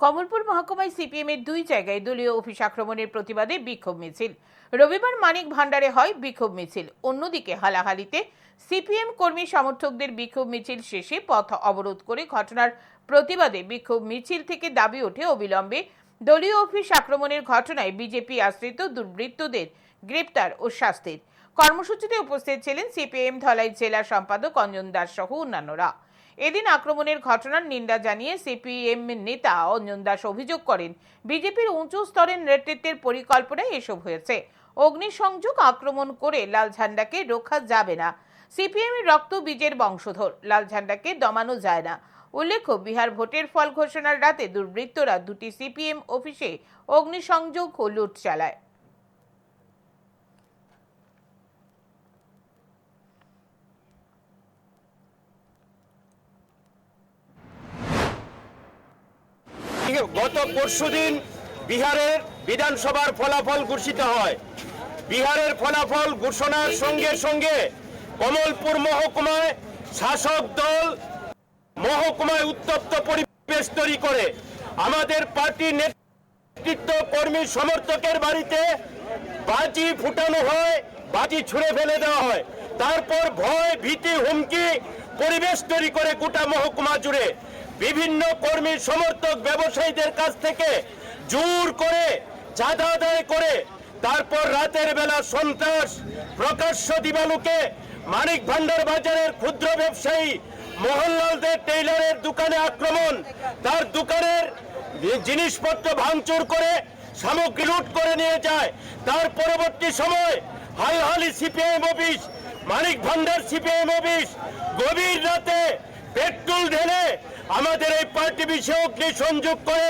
Kamalpur মহকুমায় CPM এর দুই জায়গায় দলীয় অফিস আক্রমণের প্রতিবাদে বিক্ষোভ মিছিল। রবিবার মানিক ভান্ডারে হয় বিক্ষোভ মিছিল। অন্যদিকে হালাহালিতে সিপিএম কর্মী সমর্থকদের বিক্ষোভ মিছিল শেষে পথ অবরোধ করে ঘটনার প্রতিবাদে বিক্ষোভ মিছিল থেকে দাবি ওঠে অবিলম্বে দলীয় অফিস আক্রমণের ঘটনায় বিজেপি আশ্রিত দুর্বৃত্তদের গ্রেপ্তার ও শাস্তির। কর্মসূচিতে উপস্থিত ছিলেন সিপিএম ধলাই জেলা সম্পাদক অঞ্জন দাস সহ অন্যান্যরা। এদিন আক্রমণের ঘটনার নিন্দা জানিয়ে সিপিএম নেতা অঞ্জন দাস অভিযোগ করেন, বিজেপির উঁচু স্তরের নেতৃত্বের পরিকল্পনায় এসব হয়েছে। অগ্নিসংযোগ আক্রমণ করে লাল ঝান্ডাকে রক্ষা যাবে না। সিপিএম এর রক্ত বীজের বংশধর, লাল ঝান্ডাকে দমানো যায় না। উল্লেখ্য, বিহার ভোটের ফল ঘোষণার রাতে দুর্বৃত্তরা দুটি সিপিএম অফিসে অগ্নিসংযোগ ও লুট চালায় গত পরশুদিন বিহারের বিধানসভার ফলাফল ঘোষিত হয়। বিহারের ফলাফল ঘোষণার সঙ্গে সঙ্গে কমলপুর মহকুমায় শাসক দল মহকুমায় উত্তপ্ত পরিবেশ তৈরি করে। আমাদের পার্টি নেতৃত্ব কর্মী সমর্থকের বাড়িতে বাজি ফুটানো হয়, বাজি ছুঁড়ে ফেলে দেওয়া হয়। তারপর ভয়, ভীতি, হুমকি পরিবেশ তৈরি করে গোটা মহকুমা জুড়ে। বিভিন্ন কর্মী সমর্থক ব্যবসায়ীদের কাছ থেকে জোর করে চাঁদা আদায় করে তারপর রাতের বেলা সন্ত্রাস প্রকাশ্য দিবালুকে মানিক ভান্ডার বাজারের ক্ষুদ্র ব্যবসায়ী মোহনলালদের টেইলারের দোকানে আক্রমণ। তার দোকানের জিনিসপত্র ভাঙচুর করে সামগ্রী লুট করে নিয়ে যায়। তার পরবর্তী সময় Halhali CPIM office, Manik Bhandar CPIM office. গভীর রাতে পেট্রোল ঢেলে আমাদের এই পার্টি বিষয়ে অগ্নি সংযোগ করে